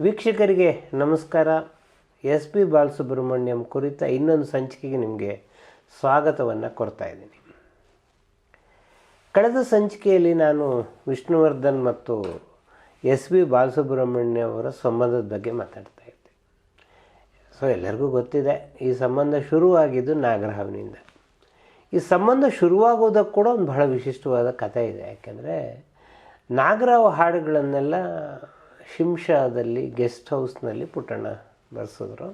ವೀಕ್ಷಕರಿಗೆ ನಮಸ್ಕಾರ. S P Balasubrahmanyam ಕುರಿತ ಇನ್ನೊಂದು ಸಂಚಿಕೆಗೆ ನಿಮಗೆ ಸ್ವಾಗತವನ್ನು ಕೊಡ್ತಾ ಇದ್ದೀನಿ. ಕಳೆದ ಸಂಚಿಕೆಯಲ್ಲಿ ನಾನು ವಿಷ್ಣುವರ್ಧನ್ ಮತ್ತು ಎಸ್ ಬಿ ಬಾಲಸುಬ್ರಹ್ಮಣ್ಯ ಅವರ ಸಂಬಂಧದ ಬಗ್ಗೆ ಮಾತಾಡ್ತಾ ಇದ್ದೆ. ಸೊ ಎಲ್ಲರಿಗೂ ಗೊತ್ತಿದೆ, ಈ ಸಂಬಂಧ ಶುರುವಾಗಿದ್ದು ನಾಗರಹಾವಿನಿಂದ ಈ ಸಂಬಂಧ ಶುರುವಾಗೋದಕ್ಕೆ ಕೂಡ ಒಂದು ಬಹಳ ವಿಶಿಷ್ಟವಾದ ಕಥೆ ಇದೆ. ಯಾಕೆಂದರೆ ನಾಗರಾವ್ ಹಾಡುಗಳನ್ನೆಲ್ಲ ಶಿಂಷಾದಲ್ಲಿ ಗೆಸ್ಟ್ ಹೌಸ್ನಲ್ಲಿ ಪುಟ್ಟಣ್ಣ ಬರೆಸಿದ್ರು.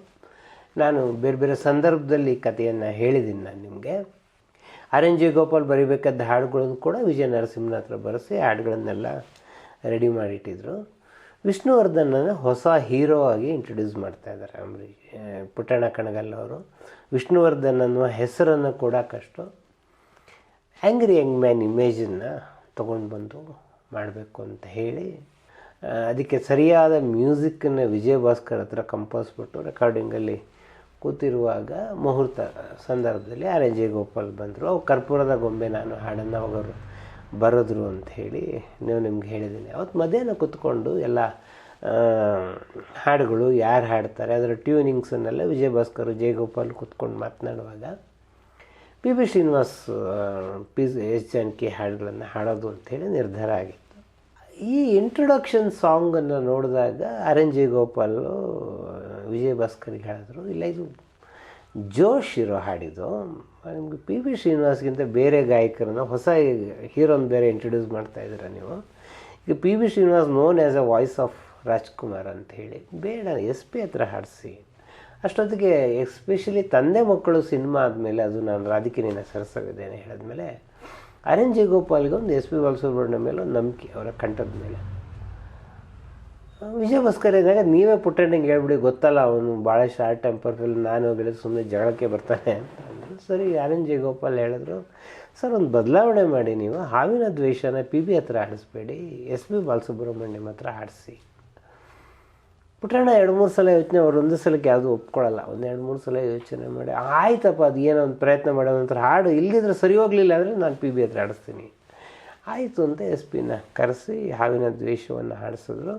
ನಾನು ಬೇರೆ ಬೇರೆ ಸಂದರ್ಭದಲ್ಲಿ ಕಥೆಯನ್ನು ಹೇಳಿದ್ದೀನಿ ನಾನು ನಿಮಗೆ. ಆರ್ ಎನ್ ಜಿ ಗೋಪಾಲ್ ಬರಿಬೇಕಾದ ಹಾಡುಗಳನ್ನು ಕೂಡ ವಿಜಯ ನರಸಿಂಹನ ಹತ್ರ ಬರೆಸಿ ಹಾಡುಗಳನ್ನೆಲ್ಲ ರೆಡಿ ಮಾಡಿಟ್ಟಿದ್ರು. ವಿಷ್ಣುವರ್ಧನನ್ನು ಹೊಸ ಹೀರೋ ಆಗಿ ಇಂಟ್ರೊಡ್ಯೂಸ್ ಮಾಡ್ತಾ ಇದ್ದಾರೆ ಅಂಬರೀಷ್ ಆ, ಪುಟ್ಟಣ್ಣ ಕಣಗಲ್ ಅವರು. ವಿಷ್ಣುವರ್ಧನ್ ಅನ್ನುವ ಹೆಸರನ್ನು ಕೊಡೋಕ್ಕಷ್ಟು ಆ್ಯಂಗ್ರಿ ಯಂಗ್ ಮ್ಯಾನ್ ಇಮೇಜನ್ನು ತೊಗೊಂಡು ಬಂದು ಮಾಡಬೇಕು ಅಂತ ಹೇಳಿ ಅದಕ್ಕೆ ಸರಿಯಾದ ಮ್ಯೂಸಿಕ್ಕನ್ನು ವಿಜಯ್ ಭಾಸ್ಕರ್ ಹತ್ರ ಕಂಪೋಸ್ ಬಿಟ್ಟು ರೆಕಾರ್ಡಿಂಗಲ್ಲಿ ಕೂತಿರುವಾಗ ಮುಹೂರ್ತ ಸಂದರ್ಭದಲ್ಲಿ ಆರ್ ಎನ್ ಜೆ ಗೋಪಾಲ್ ಬಂದರು. ಅವು ಕರ್ಪೂರದ ಗೊಂಬೆ ನಾನು ಹಾಡನ್ನು ಅವಾಗವರು ಬರೆದ್ರು ಅಂತ ಹೇಳಿ ನೀವು ನಿಮ್ಗೆ ಹೇಳಿದ್ದೀನಿ. ಅವತ್ತು ಮಧ್ಯಾಹ್ನ ಕೂತ್ಕೊಂಡು ಎಲ್ಲ ಹಾಡುಗಳು ಯಾರು ಹಾಡ್ತಾರೆ, ಅದರ ಟ್ಯೂನಿಂಗ್ಸನ್ನೆಲ್ಲ ವಿಜಯ್ ಭಾಸ್ಕರ್ ಜಯಗೋಪಾಲ್ ಕೂತ್ಕೊಂಡು ಮಾತನಾಡುವಾಗ P B Srinivas P S Janaki ಹಾಡುಗಳನ್ನು ಹಾಡೋದು ಅಂಥೇಳಿ ನಿರ್ಧಾರ ಆಗಿತ್ತು. ಈ ಇಂಟ್ರೊಡಕ್ಷನ್ ಸಾಂಗನ್ನು ನೋಡಿದಾಗ ಆರ್ ವಿಜಯ್ ಗೋಪಾಲು, ವಿಜಯ್ ಭಾಸ್ಕರ್ಗೆ ಹೇಳಿದ್ರು, ಇಲ್ಲ ಇದು ಜೋಶ್ ಇರೋ ಹಾಡಿದು ನಿಮಗೆ ಪಿ ವಿ ಶ್ರೀನಿವಾಸ್ಗಿಂತ ಬೇರೆ ಗಾಯಕರನ್ನ, ಹೊಸ ಹೀರೋನ್ ಬೇರೆ ಇಂಟ್ರೊಡ್ಯೂಸ್ ಮಾಡ್ತಾ ಇದ್ದೀರಾ ನೀವು? ಈಗ P V Srinivas known as a voice of Rajkumar ಅಂತ ಹೇಳಿ, ಬೇಡ, ಎಸ್ ಪಿ ಹತ್ರ ಹಾಡಿಸಿ. ಅಷ್ಟೊತ್ತಿಗೆ ಎಸ್ಪೆಷಲಿ ತಂದೆ ಮಕ್ಕಳು ಸಿನಿಮಾ ಆದಮೇಲೆ ಅದು ನಾನು ರಾಧಿಕಿನಿನ ಸರಸವಿದ್ದೇನೆ ಹೇಳಿದ್ಮೇಲೆ ಆರ್ ಎನ್ ಜಿ ಗೋಪಾಲ್ಗೆ ಒಂದು ಎಸ್ ಪಿ ಬಾಲಸುಬ್ರಹ್ಮಣ್ಯ ಮೇಲೆ ಒಂದು ನಂಬಿಕೆ, ಅವರ ಕಂಠದ ಮೇಲೆ ವಿಜಯ ಭಾಸ್ಕರ್ ಇದ್ದಾಗ ನೀವೇ ಪುಟ್ಟಣ್ಣಿಗೆ ಹೇಳ್ಬಿಡಿ, ಗೊತ್ತಲ್ಲ, ಅವನು ಭಾಳ ಶಾರ್ಟ್ ಟೆಂಪರ್ಫುಲ್ ನಾನು ಹೋಗಿಲ್ಲ ಸುಮ್ಮನೆ ಜಗಳಕ್ಕೆ ಬರ್ತಾನೆ ಅಂತ. ಸರಿ ಆರ್ ಎನ್ ಜಿ ಗೋಪಾಲ್ ಹೇಳಿದ್ರು, ಸರ್, ಒಂದು ಬದಲಾವಣೆ ಮಾಡಿ ನೀವು, ಹಾವಿನ ದ್ವೇಷನ ಪಿ ಬಿ ಹತ್ರ ಆಡಿಸ್ಬೇಡಿ, ಎಸ್ ಪಿ ಬಾಲಸುಬ್ರಹ್ಮಣ್ಯಂ ಹತ್ರ ಆಡಿಸಿ ಪುಟ್ಟಣ್ಣ ಎರಡು ಮೂರು ಸಲ ಯೋಚನೆ, ಅವ್ರು ಒಂದು ಸಲಕ್ಕೆ ಯಾವುದು ಒಪ್ಕೊಳ್ಳಲ್ಲ ಒಂದು ಎರಡು ಮೂರು ಸಲ ಯೋಚನೆ ಮಾಡಿ, ಆಯ್ತಪ್ಪ ಅದು ಏನೋ ಒಂದು ಪ್ರಯತ್ನ ಮಾಡೋ ನಂತರ ಹಾಡು ಇಲ್ಲದಿದ್ರೆ ಸರಿ ಹೋಗಲಿಲ್ಲ ಅಂದರೆ ನಾನು ಪಿ ಬಿ ಹತ್ರ ಆಡಿಸ್ತೀನಿ ಆಯಿತು ಅಂತ ಎಸ್ ಪಿನ ಕರೆಸಿ ಹಾವಿನ ದ್ವೇಷವನ್ನು ಹಾಡಿಸಿದ್ರು.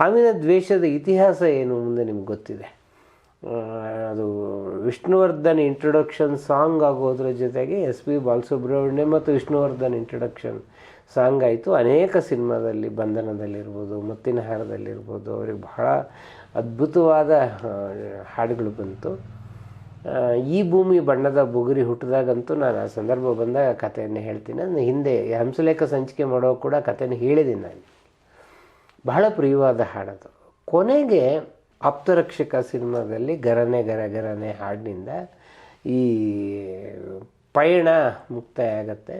ಹಾವಿನ ದ್ವೇಷದ ಇತಿಹಾಸ ಏನು ಮುಂದೆ ನಿಮ್ಗೆ ಗೊತ್ತಿದೆ? ಅದು ವಿಷ್ಣುವರ್ಧನ್ ಇಂಟ್ರೊಡಕ್ಷನ್ ಸಾಂಗ್ ಆಗೋದ್ರ ಜೊತೆಗೆ ಎಸ್ ಪಿ ಬಾಲಸುಬ್ರಹ್ಮಣ್ಯ ಮತ್ತು ವಿಷ್ಣುವರ್ಧನ್ ಇಂಟ್ರೊಡಕ್ಷನ್ ಸಾಂಗ್ ಆಯಿತು. ಅನೇಕ ಸಿನಿಮಾದಲ್ಲಿ ಬಂಧನದಲ್ಲಿರ್ಬೋದು, ಮುತ್ತಿನ ಹಾರದಲ್ಲಿರ್ಬೋದು, ಅವ್ರಿಗೆ ಬಹಳ ಅದ್ಭುತವಾದ ಹಾಡುಗಳು ಬಂತು. ಈ ಭೂಮಿ ಬಣ್ಣದ ಬುಗುರಿ ಹುಟ್ಟಿದಾಗಂತೂ ನಾನು ಆ ಸಂದರ್ಭ ಬಂದಾಗ ಕಥೆಯನ್ನು ಹೇಳ್ತೀನಿ. ನಾನು ಹಿಂದೆ ಹಂಸಲೇಖ ಸಂಚಿಕೆ ಮಾಡೋ ಕೂಡ ಕಥೆಯನ್ನು ಹೇಳಿದ್ದೀನಿ ನಾನು. ಬಹಳ ಪ್ರಿಯವಾದ ಹಾಡದು. ಕೊನೆಗೆ ಆಪ್ತರಕ್ಷಕ ಸಿನಿಮಾದಲ್ಲಿ ಗರನೆ ಗರ ಗರನೆ ಹಾಡಿನಿಂದ ಈ ಪಯಣ ಮುಕ್ತಾಯ ಆಗತ್ತೆ.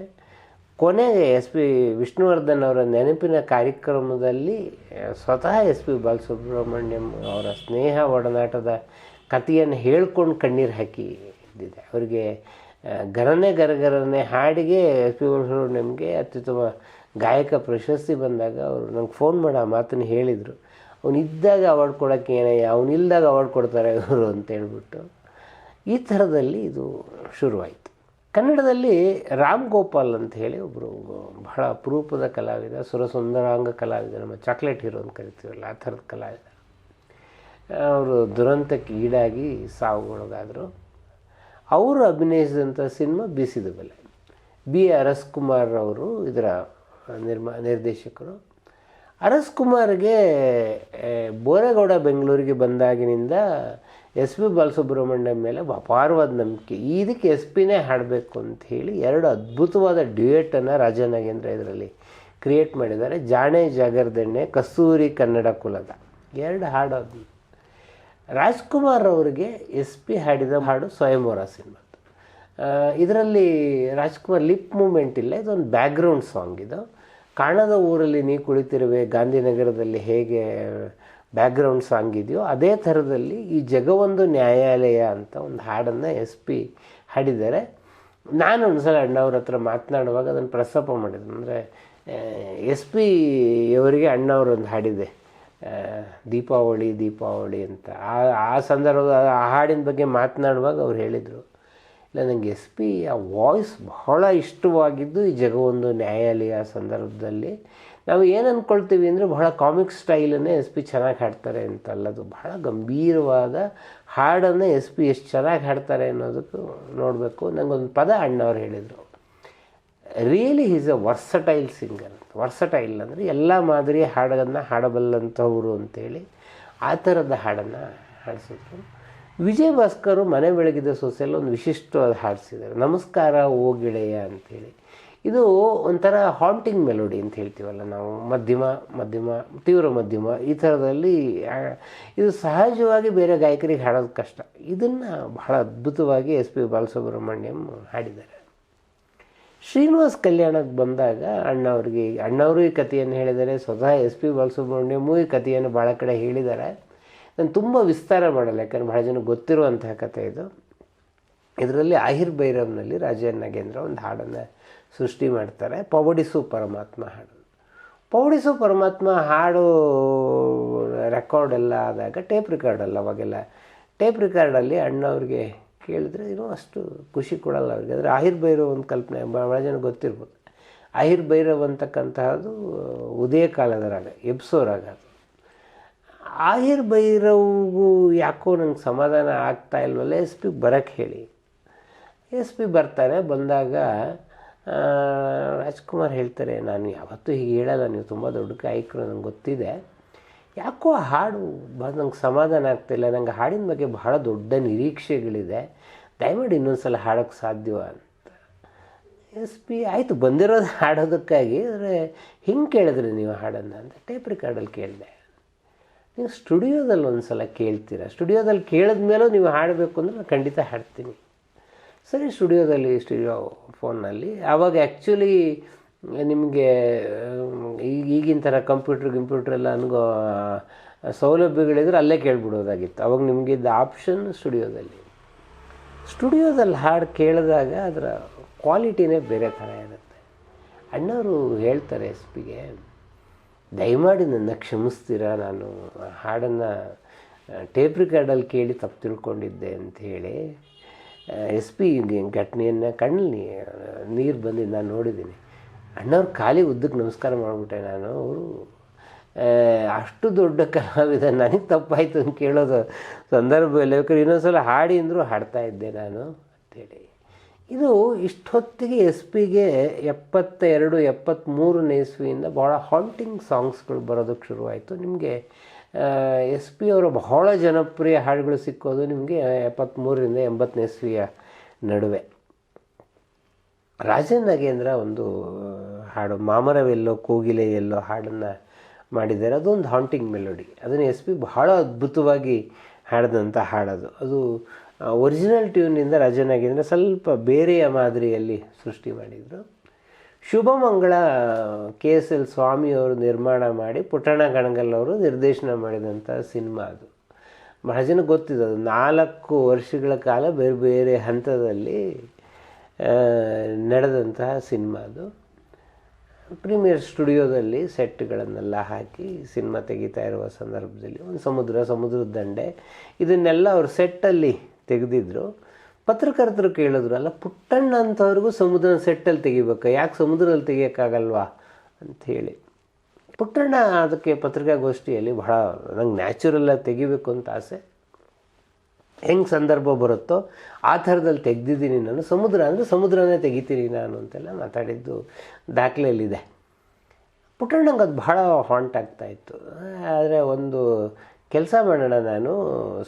ಕೊನೆಗೆ ಎಸ್ ಪಿ ವಿಷ್ಣುವರ್ಧನ್ ಅವರ ನೆನಪಿನ ಕಾರ್ಯಕ್ರಮದಲ್ಲಿ ಸ್ವತಃ ಎಸ್ ಪಿ ಬಾಲಸುಬ್ರಹ್ಮಣ್ಯಂ ಅವರ ಸ್ನೇಹ ಒಡನಾಟದ ಕಥೆಯನ್ನು ಹೇಳ್ಕೊಂಡು ಕಣ್ಣೀರು ಹಾಕಿ ಇದ್ದಿದೆ. ಅವರಿಗೆ ಗರನೆ ಗರಗರನೆ ಹಾಡಿಗೆ ಎಸ್ ಪಿ ಬಾಲಸುಬ್ರಹ್ಮಣ್ಯಂಗೆ ಅತ್ಯುತ್ತಮ ಗಾಯಕ ಪ್ರಶಸ್ತಿ ಬಂದಾಗ ಅವರು ನಂಗೆ ಫೋನ್ ಮಾಡಿ, ಆ ಮಾತನ್ನು ಹೇಳಿದರು. ಅವನಿದ್ದಾಗ ಅವಾರ್ಡ್ ಕೊಡೋಕ್ಕೆ ಏನಯ್ಯ ಅವನಿಲ್ದಾಗ ಅವಾರ್ಡ್ ಕೊಡ್ತಾರೆ ಇವರು ಅಂತ ಹೇಳ್ಬಿಟ್ಟು ಈ ಥರದಲ್ಲಿ ಇದು ಶುರುವಾಯಿತು. ಕನ್ನಡದಲ್ಲಿ ರಾಮ್ ಗೋಪಾಲ್ ಅಂತ ಹೇಳಿ ಒಬ್ಬರು ಬಹಳ ಅಪರೂಪದ ಕಲಾವಿದ, ಸುರಸುಂದರಾಂಗ ಕಲಾವಿದ, ನಮ್ಮ ಚಾಕ್ಲೇಟ್ ಹೀರೋ ಅಂತ ಕರಿತೀವಲ್ಲ, ಆ ಥರದ ಕಲಾವಿದ. ಅವರು ದುರಂತಕ್ಕೆ ಈಡಾಗಿ ಸಾವುಗೊಳಗಾದರು. ಅವರು ಅಭಿನಯಿಸಿದಂಥ ಸಿನಿಮಾ ಬೀಸಿದ ಬೆಲೆ. ಬಿ ಅರಸ್ ಕುಮಾರ್ ಅವರು ಇದರ ನಿರ್ಮಾ, ನಿರ್ದೇಶಕರು. ಅರಸ್ ಕುಮಾರ್ಗೆ ಬೋರೇಗೌಡ ಬೆಂಗಳೂರಿಗೆ ಬಂದಾಗಿನಿಂದ ಎಸ್ ಪಿ ಬಾಲಸುಬ್ರಹ್ಮಣ್ಯಂ ಮೇಲೆ ಅಪಾರವಾದ ನಂಬಿಕೆ. ಇದಕ್ಕೆ ಎಸ್ ಪಿನೇ ಹಾಡಬೇಕು ಅಂತ ಹೇಳಿ ಎರಡು ಅದ್ಭುತವಾದ ಡ್ಯೂಯೇಟನ್ನು ರಾಜನಾಗೇಂದ್ರ ಇದರಲ್ಲಿ ಕ್ರಿಯೇಟ್ ಮಾಡಿದ್ದಾರೆ. ಜಾಣೆ ಜಾಗರ್ದಣ್ಣೆ, ಕಸ್ತೂರಿ ಕನ್ನಡ ಕುಲದ. ಎರಡು ಹಾಡು ಅದು. ರಾಜ್ಕುಮಾರ್ ಅವರಿಗೆ ಎಸ್ ಪಿ ಹಾಡಿದ ಹಾಡು ಸ್ವಯಂವರ ಸಿನಿಮಾ ಇದರಲ್ಲಿ ರಾಜ್ಕುಮಾರ್ ಲಿಪ್ ಮೂಮೆಂಟ್ ಇಲ್ಲ, ಇದೊಂದು ಬ್ಯಾಕ್ಗ್ರೌಂಡ್ ಸಾಂಗ್ ಇದು. ಕಾಣದ ಊರಲ್ಲಿ ನೀ ಕುಳಿತಿರುವೆ, ಗಾಂಧಿನಗರದಲ್ಲಿ ಹೇಗೆ ಬ್ಯಾಕ್ಗ್ರೌಂಡ್ ಸಾಂಗ್ ಇದೆಯೋ ಅದೇ ಥರದಲ್ಲಿ ಈ ಜಗವೊಂದು ನ್ಯಾಯಾಲಯ ಅಂತ ಒಂದು ಹಾಡನ್ನು ಎಸ್ ಪಿ ಹಾಡಿದ್ದಾರೆ. ನಾನು ಒಂದ್ಸಲ ಅಣ್ಣವ್ರ ಹತ್ರ ಮಾತನಾಡುವಾಗ ಅದನ್ನು ಪ್ರಸ್ತಾಪ ಮಾಡಿದೆ. ಅಂದರೆ ಎಸ್ ಪಿ ಅವರಿಗೆ ಅಣ್ಣವ್ರು ಒಂದು ಹಾಡಿದೆ. ದೀಪಾವಳಿ ದೀಪಾವಳಿ ಅಂತ. ಆ ಆ ಸಂದರ್ಭ ಆ ಹಾಡಿನ ಬಗ್ಗೆ ಮಾತನಾಡುವಾಗ ಅವ್ರು ಹೇಳಿದರು, ಇಲ್ಲ ನನಗೆ ಎಸ್ ಪಿ ಆ ವಾಯ್ಸ್ ಬಹಳ ಇಷ್ಟವಾಗಿದ್ದು ಈ ಜಗವೊಂದು ನ್ಯಾಯಾಲಯ ಸಂದರ್ಭದಲ್ಲಿ ನಾವು ಏನು ಅಂದ್ಕೊಳ್ತೀವಿ ಅಂದರೆ ಬಹಳ ಕಾಮಿಕ್ ಸ್ಟೈಲನ್ನೇ ಎಸ್ ಪಿ ಚೆನ್ನಾಗಿ ಹಾಡ್ತಾರೆ ಅಂತಲ್ಲದು ಬಹಳ ಗಂಭೀರವಾದ ಹಾಡನ್ನು ಎಸ್ ಪಿ ಎಷ್ಟು ಚೆನ್ನಾಗಿ ಹಾಡ್ತಾರೆ ಅನ್ನೋದಕ್ಕೂ ನೋಡಬೇಕು. ನನಗೊಂದು ಪದ ಅಣ್ಣವ್ರು ಹೇಳಿದರು. Really is a versatile singer versatile ಅಂದರೆ ಎಲ್ಲ ಮಾದರಿಯ ಹಾಡನ್ನು ಹಾಡಬಲ್ಲಂಥವ್ರು ಅಂತೇಳಿ ಆ ಥರದ ಹಾಡನ್ನು ಹಾಡಿಸಿದ್ರು. ವಿಜಯ್ ಭಾಸ್ಕರು ಮನೆ ಬೆಳಗಿದ ಸೊಸೆಯಲ್ಲಿ ಒಂದು ವಿಶಿಷ್ಟವಾದ ಹಾಡಿಸಿದ್ದಾರೆ. ನಮಸ್ಕಾರ ಓ ಗೆಳೆಯ ಅಂತೇಳಿ. ಇದು ಒಂಥರ ಹಾಂಟಿಂಗ್ ಮೆಲೋಡಿ ಅಂತ ಹೇಳ್ತೀವಲ್ಲ ನಾವು. ಮಧ್ಯಮ ಮಧ್ಯಮ, ತೀವ್ರ ಮಧ್ಯಮ, ಈ ಥರದಲ್ಲಿ ಇದು ಸಹಜವಾಗಿ ಬೇರೆ ಗಾಯಕರಿಗೆ ಹಾಡೋದು ಕಷ್ಟ. ಇದನ್ನು ಬಹಳ ಅದ್ಭುತವಾಗಿ ಎಸ್ ಪಿ ಬಾಲಸುಬ್ರಹ್ಮಣ್ಯಂ ಹಾಡಿದ್ದಾರೆ. ಶ್ರೀನಿವಾಸ್ ಕಲ್ಯಾಣಕ್ಕೆ ಬಂದಾಗ ಅಣ್ಣವ್ರಿಗೆ, ಅಣ್ಣವರು ಈ ಕಥೆಯನ್ನು ಹೇಳಿದ್ದಾರೆ, ಸ್ವತಃ ಎಸ್ ಪಿ ಬಾಲಸುಬ್ರಹ್ಮಣ್ಯಮೂ ಈ ಕಥೆಯನ್ನು ಭಾಳ ಕಡೆ ಹೇಳಿದ್ದಾರೆ. ನಾನು ತುಂಬ ವಿಸ್ತಾರ ಮಾಡಲ್ಲ, ಯಾಕಂದರೆ ಭಾಳ ಜನ ಗೊತ್ತಿರುವಂತಹ ಕಥೆ ಇದು. ಇದರಲ್ಲಿ ಆಹಿರ್ ಭೈರವ್ನಲ್ಲಿ ರಾಜ ನಾಗೇಂದ್ರ ಒಂದು ಹಾಡನ್ನು ಸೃಷ್ಟಿ ಮಾಡ್ತಾರೆ. ಪವಡಿಸು ಪರಮಾತ್ಮ ಹಾಡು. ಪೌಡಿಸು ಪರಮಾತ್ಮ ಹಾಡು ರೆಕಾರ್ಡ್ ಎಲ್ಲ ಆದಾಗ ಟೇಪ್ ರೆಕಾರ್ಡ್ ಅಲ್ಲ, ಅವಾಗೆಲ್ಲ ಟೇಪ್ ರೆಕಾರ್ಡಲ್ಲಿ ಅಣ್ಣವ್ರಿಗೆ ಕೇಳಿದ್ರೆ, ಏನೋ ಅಷ್ಟು ಖುಷಿ ಕೊಡಲ್ಲ ಅವ್ರಿಗೆ. ಅಂದರೆ ಆಹಿರ್ ಭೈರವ್ ಒಂದು ಕಲ್ಪನೆ ಭಾಳ ಜನ ಗೊತ್ತಿರ್ಬೋದು. ಆಹಿರ್ ಭೈರವ್ ಅಂತಕ್ಕಂತಹದ್ದು ಉದಯ ಕಾಲದ ರಾಗ, ಎಬ್ಸೋ ರಾಗ ಅದು. ಆಹಿರ್ ಭೈರವ್ಗೂ ಯಾಕೋ ನಂಗೆ ಸಮಾಧಾನ ಆಗ್ತಾ ಇಲ್ವಲ್ಲ, ಎಸ್ ಪಿ ಬರೋಕ್ಕೆ ಹೇಳಿ. ಎಸ್ ಪಿ ಬರ್ತಾರೆ, ಬಂದಾಗ ರಾಜ್ಕುಮಾರ್ ಹೇಳ್ತಾರೆ, ನಾನು ಯಾವತ್ತೂ ಹೀಗೆ ಹೇಳಲ್ಲ, ನೀವು ತುಂಬ ದೊಡ್ಡ ಗಾಯಕರು ನಂಗೆ ಗೊತ್ತಿದೆ. ಯಾಕೋ ಆ ಹಾಡು ಬ, ನಂಗೆ ಸಮಾಧಾನ ಆಗ್ತಾಯಿಲ್ಲ ನಂಗೆ ಹಾಡಿನ ಬಗ್ಗೆ ಬಹಳ ದೊಡ್ಡ ನಿರೀಕ್ಷೆಗಳಿದೆ. ದಯಮಾಡಿ ಇನ್ನೊಂದು ಸಲ ಹಾಡೋಕ್ಕೆ ಸಾಧ್ಯವ ಅಂತ. ಎಸ್ ಪಿ, ಆಯಿತು, ಬಂದಿರೋದು ಹಾಡೋದಕ್ಕಾಗಿ, ಆದರೆ ಹಿಂಗೆ ಕೇಳಿದ್ರಿ ನೀವು ಹಾಡನ್ನು ಅಂತ ಟೇಪ್ ರೆಕಾರ್ಡಲ್ಲಿ ಕೇಳಿದೆ. ನೀವು ಸ್ಟುಡಿಯೋದಲ್ಲಿ ಒಂದು ಸಲ ಕೇಳ್ತೀರಾ? ಸ್ಟುಡಿಯೋದಲ್ಲಿ ಕೇಳಿದ ಮೇಲೂ ನೀವು ಹಾಡಬೇಕು ಅಂದರೆ ಖಂಡಿತ ಹಾಡ್ತೀನಿ. ಸರಿ, ಸ್ಟುಡಿಯೋದಲ್ಲಿ, ಸ್ಟುಡಿಯೋ ಫೋನ್ನಲ್ಲಿ. ಆವಾಗ ಆ್ಯಕ್ಚುಲಿ ನಿಮಗೆ ಈಗ ಈಗಿನ ಥರ ಕಂಪ್ಯೂಟ್ರ್ ಕಂಪ್ಯೂಟ್ರ್ ಎಲ್ಲ ಅನ್ಗೋ ಸೌಲಭ್ಯಗಳಿದ್ರೆ ಅಲ್ಲೇ ಕೇಳ್ಬಿಡೋದಾಗಿತ್ತು. ಅವಾಗ ನಿಮಗಿದ್ದ ಆಪ್ಷನ್ ಸ್ಟುಡಿಯೋದಲ್ಲಿ. ಸ್ಟುಡಿಯೋದಲ್ಲಿ ಹಾಡು ಕೇಳಿದಾಗ ಅದರ ಕ್ವಾಲಿಟಿನೇ ಬೇರೆ ಥರ ಇರುತ್ತೆ. ಅಣ್ಣವರು ಹೇಳ್ತಾರೆ ಎಸ್ ಪಿಗೆ ದಯಮಾಡಿ ನನ್ನ ಕ್ಷಮಿಸ್ತೀರಾ? ನಾನು ಹಾಡನ್ನು ಟೇಪ್ ರಿಕಾರ್ಡಲ್ಲಿ ಕೇಳಿ ತಪ್ಪು ತಿಳ್ಕೊಂಡಿದ್ದೆ ಅಂತ ಹೇಳಿ. ಎಸ್ ಪಿ ಘಟನೆಯನ್ನು ಕಣ್ಣಲ್ಲಿ ನೀರು ಬಂದಿದ್ದು ನಾನು ನೋಡಿದ್ದೀನಿ. ಅಣ್ಣವ್ರ ಖಾಲಿ ಉದ್ದಕ್ಕೆ ನಮಸ್ಕಾರ ಮಾಡಿಬಿಟ್ಟೆ ನಾನು. ಅವರು ಅಷ್ಟು ದೊಡ್ಡ ಕಲಾವಿದ, ನನಗೆ ತಪ್ಪಾಯಿತು ಅಂತ ಕೇಳೋದು ಸಂದರ್ಭದಲ್ಲಿ. ಬೇಕಾದ್ರೆ ಇನ್ನೊಂದ್ಸಲ ಹಾಡಿ ಅಂದರೂ ಹಾಡ್ತಾ ಇದ್ದೆ ನಾನು ಅಂತೇಳಿ. ಇದು ಇಷ್ಟೊತ್ತಿಗೆ ಎಸ್ ಪಿಗೆ ಎಪ್ಪತ್ತೆರಡು ಎಪ್ಪತ್ತ್ಮೂರನೇ ಇಸ್ವಿಯಿಂದ ಭಾಳ ಹಾಂಟಿಂಗ್ ಸಾಂಗ್ಸ್ಗಳು ಬರೋದಕ್ಕೆ ಶುರುವಾಯಿತು. ನಿಮಗೆ ಎಸ್ ಪಿ ಅವರು ಬಹಳ ಜನಪ್ರಿಯ ಹಾಡುಗಳು ಸಿಕ್ಕೋದು ನಿಮಗೆ ಎಪ್ಪತ್ತ್ಮೂರರಿಂದ ಎಂಬತ್ತನೇ ಇಸ್ವಿಯ ನಡುವೆ. ರಾಜನ್ ನಾಗೇಂದ್ರ ಒಂದು ಹಾಡು ಮಾಮರವೆಲ್ಲೋ ಕೋಗಿಲೆ ಎಲ್ಲೋ ಹಾಡನ್ನು ಮಾಡಿದ್ದಾರೆ. ಅದೊಂದು ಹಾಂಟಿಂಗ್ ಮೆಲೋಡಿ ಅದನ್ನು ಎಸ್ ಪಿ ಬಹಳ ಅದ್ಭುತವಾಗಿ ಹಾಡಿದಂಥ ಹಾಡದು. ಅದು ಒರಿಜಿನಲ್ ಟ್ಯೂನಿಂದ ರಾಜನ್ ನಾಗೇಂದ್ರ ಸ್ವಲ್ಪ ಬೇರೆಯ ಮಾದರಿಯಲ್ಲಿ ಸೃಷ್ಟಿ ಮಾಡಿದರು. ಶುಭಮಂಗಳ ಕೆ ಎಸ್ ಎಲ್ ಸ್ವಾಮಿಯವರು ನಿರ್ಮಾಣ ಮಾಡಿ ಪುಟ್ಟಣ ಗಣಗಲ್ ಅವರು ನಿರ್ದೇಶನ ಮಾಡಿದಂಥ ಸಿನಿಮಾ ಅದು. ಬಹಳ ಜನ ಗೊತ್ತಿದೆ, ಅದು ನಾಲ್ಕು ವರ್ಷಗಳ ಕಾಲ ಬೇರೆ ಬೇರೆ ಹಂತದಲ್ಲಿ ನಡೆದಂತಹ ಸಿನಿಮಾ ಅದು. ಪ್ರೀಮಿಯರ್ ಸ್ಟುಡಿಯೋದಲ್ಲಿ ಸೆಟ್ಗಳನ್ನೆಲ್ಲ ಹಾಕಿ ಸಿನಿಮಾ ತೆಗಿತಾ ಇರುವ ಸಂದರ್ಭದಲ್ಲಿ ಒಂದು ಸಮುದ್ರ, ಸಮುದ್ರದ ದಂಡೆ, ಇದನ್ನೆಲ್ಲ ಅವರು ಸೆಟ್ಟಲ್ಲಿ ತೆಗೆದಿದ್ರು. ಪತ್ರಕರ್ತರು ಕೇಳಿದ್ರು, ಅಲ್ಲ ಪುಟ್ಟಣ್ಣ ಅಂಥವ್ರಿಗೂ ಸಮುದ್ರ ಸೆಟ್ಟಲ್ಲಿ ತೆಗಿಬೇಕು? ಯಾಕೆ ಸಮುದ್ರದಲ್ಲಿ ತೆಗಿಯೋಕ್ಕಾಗಲ್ವಾ? ಅಂಥೇಳಿ ಪುಟ್ಟಣ್ಣ ಅದಕ್ಕೆ ಪತ್ರಿಕಾಗೋಷ್ಠಿಯಲ್ಲಿ ಬಹಳ ನಂಗೆ ನ್ಯಾಚುರಲ್ಲಾಗಿ ತೆಗಿಬೇಕು ಅಂತ ಆಸೆ. ಹೆಂಗೆ ಸಂದರ್ಭ ಬರುತ್ತೋ ಆ ಥರದಲ್ಲಿ ತೆಗ್ದಿದ್ದೀನಿ ನಾನು. ಸಮುದ್ರ ಅಂದರೆ ಸಮುದ್ರನೇ ತೆಗಿತೀನಿ ನಾನು ಅಂತೆಲ್ಲ ಮಾತಾಡಿದ್ದು ದಾಖಲೆಯಲ್ಲಿದೆ. ಪುಟ್ಟಣ್ಣಂಗೆ ಅದು ಬಹಳ ಹಾಂಟ್ ಆಗ್ತಾಯಿತ್ತು ಆದರೆ ಒಂದು ಕೆಲಸ ಮಾಡೋಣ ನಾನು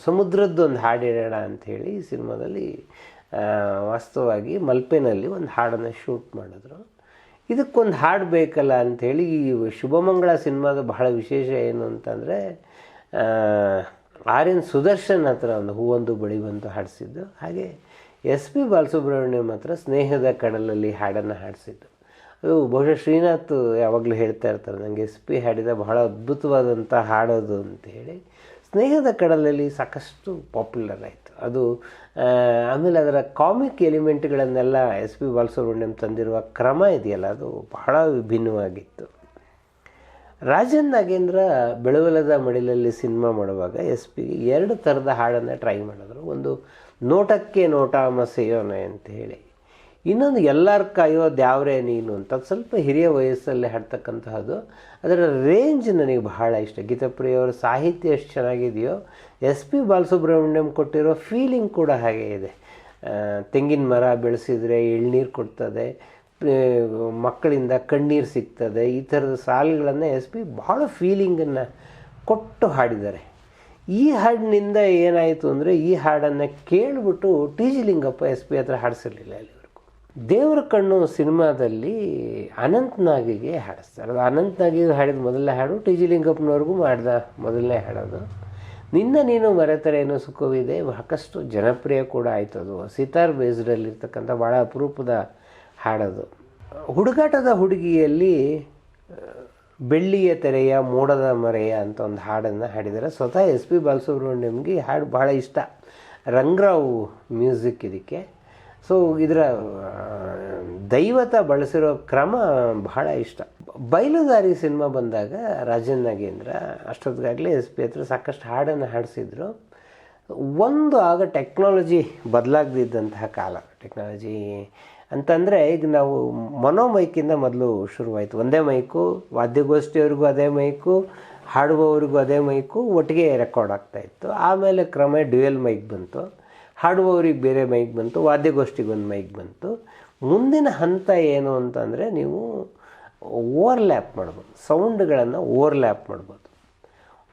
ಸಮುದ್ರದ್ದು ಒಂದು ಹಾಡು ಹೇಳೋಣ ಅಂಥೇಳಿ ಈ ಸಿನಿಮಾದಲ್ಲಿ ವಾಸ್ತವವಾಗಿ ಮಲ್ಪೆನಲ್ಲಿ ಒಂದು ಹಾಡನ್ನು ಶೂಟ್ ಮಾಡಿದ್ರು. ಇದಕ್ಕೊಂದು ಹಾಡು ಬೇಕಲ್ಲ ಅಂಥೇಳಿ ಈ ಶುಭಮಂಗಳ ಸಿನಿಮಾದ ಬಹಳ ವಿಶೇಷ ಏನು ಅಂತಂದರೆ ಆರ್ ಎನ್ ಸುದರ್ಶನ್ ಹತ್ರ ಒಂದು ಹೂವೊಂದು ಬಳಿ ಬಂದು ಹಾಡಿಸಿದ್ದು. ಹಾಗೆ ಎಸ್ ಪಿ ಬಾಲಸುಬ್ರಹ್ಮಣ್ಯಂ ಹತ್ರ ಸ್ನೇಹದ ಕಡಲಲ್ಲಿ ಹಾಡನ್ನು ಹಾಡಿಸಿದ್ದು. ಬಹುಶಃ ಶ್ರೀನಾಥ್ ಯಾವಾಗಲೂ ಹೇಳ್ತಾ ಇರ್ತಾರೆ ನನಗೆ ಎಸ್ ಪಿ ಹಾಡಿದ ಬಹಳ ಅದ್ಭುತವಾದಂಥ ಹಾಡೋದು ಅಂತೇಳಿ ಸ್ನೇಹದ ಕಡಲಲ್ಲಿ ಸಾಕಷ್ಟು ಪಾಪ್ಯುಲರ್ ಆಯಿತು. ಅದು ಆಮೇಲೆ ಅದರ ಕಾಮಿಕ್ ಎಲಿಮೆಂಟ್ಗಳನ್ನೆಲ್ಲ ಎಸ್ ಪಿ ಬಾಲಸುಬ್ರಹ್ಮಣ್ಯಂ ತಂದಿರುವ ಕ್ರಮ ಇದೆಯಲ್ಲ, ಅದು ಬಹಳ ವಿಭಿನ್ನವಾಗಿತ್ತು. ರಾಜನ್ ನಾಗೇಂದ್ರ ಬೆಳವಲದ ಮಡಿಲಲ್ಲಿ ಸಿನಿಮಾ ಮಾಡುವಾಗ ಎಸ್ ಪಿ ಎರಡು ಥರದ ಹಾಡನ್ನು ಟ್ರೈ ಮಾಡಿದ್ರು. ಒಂದು, ನೋಟಕ್ಕೆ ನೋಟ ಮಸೆಯೋನೆ ಅಂತ ಹೇಳಿ. ಇನ್ನೊಂದು ಎಲ್ಲರ ಕಾಯೋ ದ್ಯಾವ್ರೆ ನೀನು ಅಂತ ಸ್ವಲ್ಪ ಹಿರಿಯ ವಯಸ್ಸಲ್ಲಿ ಹಾಡ್ತಕ್ಕಂತಹದ್ದು ಅದರ ರೇಂಜ್ ನನಗೆ ಬಹಳ ಇಷ್ಟ. ಗೀತಪ್ರಿಯವರ ಸಾಹಿತ್ಯ ಎಷ್ಟು ಚೆನ್ನಾಗಿದೆಯೋ, ಎಸ್ ಪಿ ಬಾಲಸುಬ್ರಹ್ಮಣ್ಯಂ ಕೊಟ್ಟಿರೋ ಫೀಲಿಂಗ್ ಕೂಡ ಹಾಗೆ ಇದೆ. ತೆಂಗಿನ ಮರ ಬೆಳೆಸಿದರೆ ಎಳ್ನೀರು ಕೊಡ್ತದೆ ಮಕ್ಕಳಿಂದ ಕಣ್ಣೀರು ಸಿಗ್ತದೆ, ಈ ಥರದ ಸಾಲುಗಳನ್ನು ಎಸ್ ಪಿ ಭಾಳ ಫೀಲಿಂಗನ್ನು ಕೊಟ್ಟು ಹಾಡಿದ್ದಾರೆ. ಈ ಹಾಡಿನಿಂದ ಏನಾಯಿತು ಅಂದರೆ, ಈ ಹಾಡನ್ನು ಕೇಳಿಬಿಟ್ಟು T G Lingappa S P ಹತ್ರ ಹಾಡಿಸಿರಲಿಲ್ಲ ಅಲ್ಲಿವರೆಗೂ ದೇವರ ಕಣ್ಣು ಸಿನಿಮಾದಲ್ಲಿ ಅನಂತ್ನಾಗಿಗೆ ಹಾಡಿಸ್ತಾರೆ ಅದು ಅನಂತ್ನಾಗಿಗೆ ಹಾಡಿದ ಮೊದಲನೇ ಹಾಡು, ಟಿ ಜಿ ಲಿಂಗಪ್ಪನವ್ರಿಗೂ ಮಾಡಿದ ಮೊದಲನೇ ಹಾಡೋದು ನಿನ್ನ ನೀನು ಮರೆತರೆ ಏನೋ ಸುಖವಿದೆ ಸಾಕಷ್ಟು ಜನಪ್ರಿಯ ಕೂಡ ಆಯಿತು ಅದು. ಸಿತಾರ್ ಬೇಸ್ಡಲ್ಲಿರ್ತಕ್ಕಂಥ ಭಾಳ ಅಪರೂಪದ ಹಾಡೋದು. ಹುಡುಗಾಟದ ಹುಡುಗಿಯಲ್ಲಿ ಬೆಳ್ಳಿಯ ತೆರೆಯ ಮೋಡದ ಮರೆಯ ಅಂತ ಒಂದು ಹಾಡನ್ನು ಹಾಡಿದ್ದಾರೆ. ಸ್ವತಃ ಎಸ್ ಪಿ ಬಾಲಸುಬ್ರಹ್ಮಣ್ಯಮ್ಗೆ ಈ ಹಾಡು ಭಾಳ ಇಷ್ಟ. ರಂಗರಾವ್ ಮ್ಯೂಸಿಕ್ ಇದಕ್ಕೆ. ಸೊ ಇದರ ದೈವತ ಬಳಸಿರೋ ಕ್ರಮ ಬಹಳ ಇಷ್ಟ. ಬಯಲುದಾರಿ ಸಿನಿಮಾ ಬಂದಾಗ ರಾಜನ್ ನಾಗೇಂದ್ರ ಅಷ್ಟೊತ್ತಿಗಾಗಲೇ ಎಸ್ ಪಿ ಹತ್ರ ಸಾಕಷ್ಟು ಹಾಡನ್ನು ಹಾಡಿಸಿದ್ರು. ಒಂದು ಆಗ ಟೆಕ್ನಾಲಜಿ ಬದಲಾಗದಿದ್ದಂತಹ ಕಾಲ. ಟೆಕ್ನಾಲಜಿ ಅಂತಂದರೆ ಈಗ ನಾವು ಮನೋ ಮೈಕಿಂದ ಮೊದಲು ಶುರುವಾಯಿತು. ಒಂದೇ ಮೈಕು, ವಾದ್ಯಗೋಷ್ಠಿಯವ್ರಿಗೂ ಅದೇ ಮೈಕು, ಹಾಡುವವರಿಗೂ ಅದೇ ಮೈಕು, ಒಟ್ಟಿಗೆ ರೆಕಾರ್ಡ್ ಆಗ್ತಾಯಿತ್ತು ಆಮೇಲೆ ಕ್ರಮ ಡ್ಯುಯಲ್ ಮೈಕ್ ಬಂತು. ಹಾಡುವವ್ರಿಗೆ ಬೇರೆ ಮೈಕ್ ಬಂತು ವಾದ್ಯಗೋಷ್ಠಿಗೆ ಒಂದು ಮೈಕ್ ಬಂತು. ಮುಂದಿನ ಹಂತ ಏನು ಅಂತಂದರೆ ನೀವು ಓವರ್ಲ್ಯಾಪ್ ಮಾಡ್ಬೋದು, ಸೌಂಡ್ಗಳನ್ನು ಓವರ್ಲ್ಯಾಪ್ ಮಾಡ್ಬೋದು.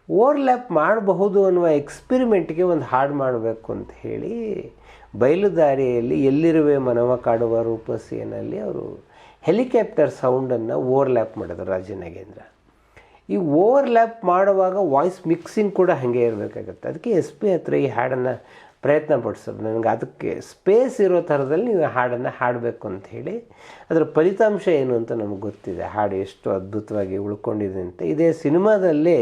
ಓವರ್ಲ್ಯಾಪ್ ಮಾಡಬಹುದು ಅನ್ನುವ ಎಕ್ಸ್ಪಿರಿಮೆಂಟ್ಗೆ ಒಂದು ಹಾಡು ಮಾಡಬೇಕು ಅಂತ ಹೇಳಿ ಬಯಲುದಾರಿಯಲ್ಲಿ ಎಲ್ಲಿರುವೆ ಮನವ ಕಾಡುವ ರೂಪಸಿಯನಲ್ಲಿ ಅವರು ಹೆಲಿಕಾಪ್ಟರ್ ಸೌಂಡನ್ನು ಓವರ್ಲ್ಯಾಪ್ ಮಾಡಿದ್ರು ರಾಜನಾಗೇಂದ್ರ ಈ ಓವರ್ಲ್ಯಾಪ್ ಮಾಡುವಾಗ ವಾಯ್ಸ್ ಮಿಕ್ಸಿಂಗ್ ಕೂಡ ಹಾಗೆ ಇರಬೇಕಾಗುತ್ತೆ. ಅದಕ್ಕೆ ಎಸ್ ಪಿ ಹತ್ರ ಈ ಹಾಡನ್ನು ಪ್ರಯತ್ನ ಪಡಿಸೋದು ನನಗೆ ಅದಕ್ಕೆ ಸ್ಪೇಸ್ ಇರೋ ಥರದಲ್ಲಿ ನೀವು ಹಾಡನ್ನು ಹಾಡಬೇಕು ಅಂತ ಹೇಳಿ, ಅದರ ಫಲಿತಾಂಶ ಏನು ಅಂತ ನಮ್ಗೆ ಗೊತ್ತಿದೆ. ಹಾಡು ಎಷ್ಟು ಅದ್ಭುತವಾಗಿ ಉಳ್ಕೊಂಡಿದೆ ಅಂತ. ಇದೇ ಸಿನಿಮಾದಲ್ಲಿ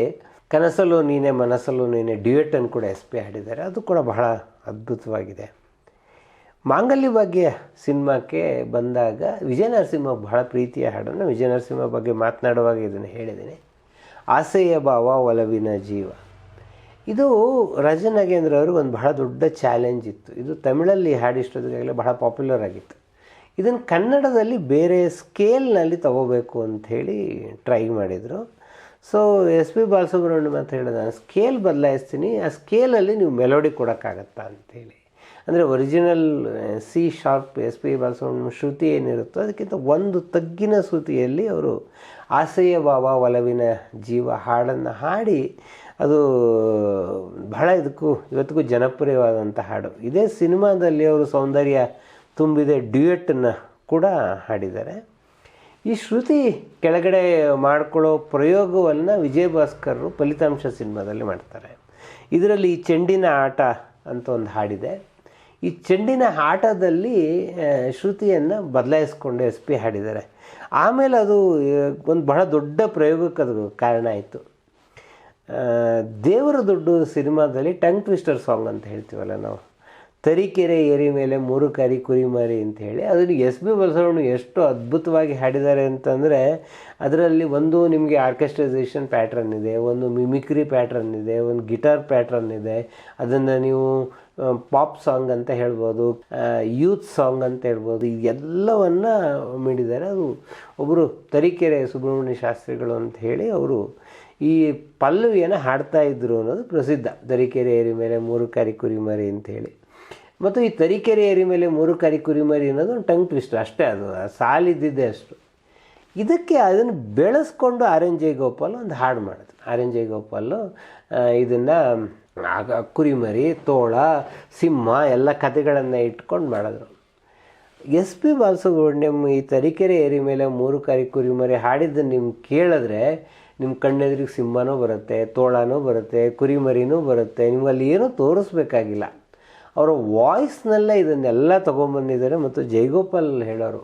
ಕನಸಲ್ಲೂ ನೀನೆ, ಮನಸ್ಸಲ್ಲೂ ನೀನೆ ಡ್ಯೂಯೆಟನ್ನು ಕೂಡ ಎಸ್ ಪಿ ಹಾಡಿದ್ದಾರೆ. ಅದು ಕೂಡ ಬಹಳ ಅದ್ಭುತವಾಗಿದೆ. ಮಾಂಗಲ್ಯ ಭಾಗ್ಯ ಸಿನಿಮಾಕ್ಕೆ ಬಂದಾಗ ವಿಜಯ ನರಸಿಂಹ ಬಹಳ ಪ್ರೀತಿಯ ಹಾಡನ್ನು ವಿಜಯ ನರಸಿಂಹ ಬಗ್ಗೆ ಮಾತನಾಡುವಾಗ ಇದನ್ನು ಹೇಳಿದ್ದೀನಿ. ಆಸೆಯ ಭಾವ ಒಲವಿನ ಜೀವ. ಇದು ರಾಜನಾಗೇಂದ್ರ ಅವ್ರಿಗೆ ಒಂದು ಬಹಳ ದೊಡ್ಡ ಚಾಲೆಂಜ್ ಇತ್ತು. ಇದು ತಮಿಳಲ್ಲಿ ಹಾಡಿಷ್ಟೊತ್ತಿಗಾಗಲೇ ಬಹಳ ಪಾಪ್ಯುಲರ್ ಆಗಿತ್ತು. ಇದನ್ನು ಕನ್ನಡದಲ್ಲಿ ಬೇರೆ ಸ್ಕೇಲ್ನಲ್ಲಿ ತಗೋಬೇಕು ಅಂಥೇಳಿ ಟ್ರೈ ಮಾಡಿದರು. ಸೊ ಎಸ್ ಪಿ ಬಾಲಸುಬ್ರಹ್ಮಣ್ಯಂ ಅಂತ ಹೇಳಿದ, ನಾನು ಸ್ಕೇಲ್ ಬದಲಾಯಿಸ್ತೀನಿ, ಆ ಸ್ಕೇಲಲ್ಲಿ ನೀವು ಮೆಲೋಡಿ ಕೊಡೋಕ್ಕಾಗತ್ತಾ ಅಂಥೇಳಿ ಅಂದರೆ original C sharp S P Balasubrahmanyam ಶ್ರುತಿ ಏನಿರುತ್ತೋ ಅದಕ್ಕಿಂತ ಒಂದು ತಗ್ಗಿನ ಶ್ರುತಿಯಲ್ಲಿ ಅವರು ಆಸೆಯ ಭಾವ ಒಲವಿನ ಜೀವ ಹಾಡನ್ನು ಹಾಡಿ ಅದು ಬಹಳ ಇದಕ್ಕೂ, ಇವತ್ತಿಗೂ ಜನಪ್ರಿಯವಾದಂಥ ಹಾಡು. ಇದೇ ಸಿನಿಮಾದಲ್ಲಿ ಅವರು ಸೌಂದರ್ಯ ತುಂಬಿದೆ ಡ್ಯೂಯೆಟ್ಟನ್ನು ಕೂಡ ಹಾಡಿದ್ದಾರೆ. ಈ ಶ್ರುತಿ ಕೆಳಗಡೆ ಮಾಡ್ಕೊಳ್ಳೋ ಪ್ರಯೋಗವನ್ನು ವಿಜಯ್ ಫಲಿತಾಂಶ ಸಿನಿಮಾದಲ್ಲಿ ಮಾಡ್ತಾರೆ. ಇದರಲ್ಲಿ ಈ ಚೆಂಡಿನ ಆಟ ಅಂತ ಒಂದು ಹಾಡಿದೆ. ಈ ಚೆಂಡಿನ ಆಟದಲ್ಲಿ ಶ್ರುತಿಯನ್ನು ಬದಲಾಯಿಸ್ಕೊಂಡು ಎಸ್ ಪಿ ಹಾಡಿದ್ದಾರೆ. ಆಮೇಲೆ ಅದು ಒಂದು ಬಹಳ ದೊಡ್ಡ ಪ್ರಯೋಗಕ್ಕೆ ಅದು ಕಾರಣ ಆಯಿತು. ದೇವರ ದುಡ್ಡು ಸಿನಿಮಾದಲ್ಲಿ ಟಂಗ್ ಟ್ವಿಸ್ಟರ್ ಸಾಂಗ್ ಅಂತ ಹೇಳ್ತೀವಲ್ಲ ನಾವು. ತರೀಕೆರೆ ಏರಿ ಮೇಲೆ ಮೂರು ಕರಿ ಕುರಿಮರಿ ಅಂತ ಹೇಳಿ ಅದನ್ನು ಎಸ್ ಬಿ ಬಸವಣ್ಣ ಎಷ್ಟು ಅದ್ಭುತವಾಗಿ ಹಾಡಿದ್ದಾರೆ ಅಂತಂದರೆ ಅದರಲ್ಲಿ ಒಂದು ನಿಮಗೆ ಆರ್ಕೆಸ್ಟ್ರೈಸೇಷನ್ ಪ್ಯಾಟ್ರನ್ ಇದೆ, ಒಂದು ಮಿಮಿಕ್ರಿ ಪ್ಯಾಟ್ರನ್ ಇದೆ, ಒಂದು ಗಿಟಾರ್ ಪ್ಯಾಟ್ರನ್ ಇದೆ, ಅದನ್ನು ನೀವು ಪಾಪ್ ಸಾಂಗ್ ಅಂತ ಹೇಳ್ಬೋದು ಯೂತ್ ಸಾಂಗ್ ಅಂತ ಹೇಳ್ಬೋದು ಇದೆಲ್ಲವನ್ನು ಮಿಡಿದ್ದಾರೆ ಅದು ಒಬ್ಬರು ತರೀಕೆರೆ ಸುಬ್ರಹ್ಮಣ್ಯ ಶಾಸ್ತ್ರಿಗಳು ಅಂತ ಹೇಳಿ ಅವರು ಈ ಪಲ್ಲವಿಯನ್ನು ಹಾಡ್ತಾ ಇದ್ದರು ಅನ್ನೋದು ಪ್ರಸಿದ್ಧ. ತರೀಕೆರೆ ಏರಿ ಮೇಲೆ ಮೂರು ಕಾರಿ ಕುರಿಮರಿ ಹೇಳಿ. ಮತ್ತು ಈ ತರೀಕೆರೆ ಏರಿ ಮೇಲೆ ಮೂರು ಕಾರಿ ಕುರಿಮರಿ ಅನ್ನೋದು ಒಂದು ಟಂಗ್ ಟ್ವಿಸ್ಟ್ ಅಷ್ಟೇ ಅದು, ಆ ಸಾಲಿದ್ದಿದ್ದೆ ಅಷ್ಟು. ಇದಕ್ಕೆ ಅದನ್ನು ಬೆಳೆಸ್ಕೊಂಡು ಆರ್ ಎನ್ ಜಯಗೋಪಾಲ್ ಒಂದು ಹಾಡು ಮಾಡಿದ್ರು. ಆರ್ ಎನ್ ಜಯಗೋಪಾಲು ಇದನ್ನು, ಆಗ ಕುರಿಮರಿ ತೋಳ, ಸಿಂಹ ಎಲ್ಲ ಕಥೆಗಳನ್ನು ಇಟ್ಕೊಂಡು ಮಾಡಿದ್ರು. ಎಸ್ ಪಿ ಬಾಲಸುಬ್ರಹ್ಮಣ್ಯಂ ಈ ತರೀಕೆರೆ ಏರಿ ಮೇಲೆ ಮೂರು ಕಾರಿ ಕುರಿಮರಿ ಹಾಡಿದ್ದನ್ನು ನಿಮ್ಗೆ ಕೇಳಿದ್ರೆ ನಿಮ್ಮ ಕಣ್ಣೆದುರಿಗೆ ಸಿಂಹನೂ ಬರುತ್ತೆ, ತೋಳನೂ ಬರುತ್ತೆ, ಕುರಿಮರಿನೂ ಬರುತ್ತೆ, ನಿಮ್ಮಲ್ಲಿ ಏನೂ ತೋರಿಸ್ಬೇಕಾಗಿಲ್ಲ. ಅವರ ವಾಯ್ಸ್ನಲ್ಲೇ ಇದನ್ನೆಲ್ಲ ತೊಗೊಂಬಂದಿದ್ದಾರೆ ಮತ್ತು ಜೈಗೋಪಾಲ್ ಹೇಳೋರು,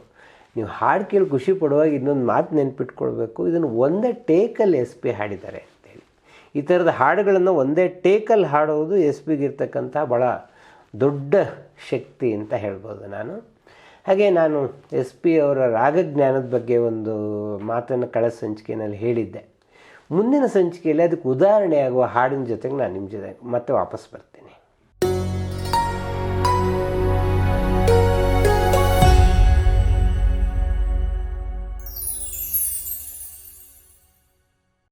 ನೀವು ಹಾಡು ಕೇಳಿ ಖುಷಿ ಪಡುವಾಗ ಇನ್ನೊಂದು ಮಾತು ನೆನ್ಪಿಟ್ಕೊಳ್ಬೇಕು, ಇದನ್ನು ಒಂದೇ ಟೇಕಲ್ಲಿ ಎಸ್ ಪಿ ಹಾಡಿದ್ದಾರೆ ಅಂತೇಳಿ ಈ ಥರದ ಹಾಡುಗಳನ್ನು ಒಂದೇ ಟೇಕಲ್ಲಿ ಹಾಡೋದು ಎಸ್ ಪಿಗೆ ಭಾಳ ದೊಡ್ಡ ಶಕ್ತಿ ಅಂತ ಹೇಳ್ಬೋದು ನಾನು. ಹಾಗೆ ನಾನು ಎಸ್ ಪಿ ಅವರ ರಾಗಜ್ಞಾನದ ಬಗ್ಗೆ ಒಂದು ಮಾತನ್ನು ಕಳೆದ ಸಂಚಿಕೆಯಲ್ಲಿ ಹೇಳಿದ್ದೆ. ಮುಂದಿನ ಸಂಚಿಕೆಯಲ್ಲಿ ಅದಕ್ಕೆ ಉದಾಹರಣೆಯಾಗುವ ಹಾಡಿನ ಜೊತೆಗೆ ನಾನು ನಿಮ್ಮ ಜೊತೆ ಮತ್ತೆ ವಾಪಸ್ ಬರ್ತೀನಿ.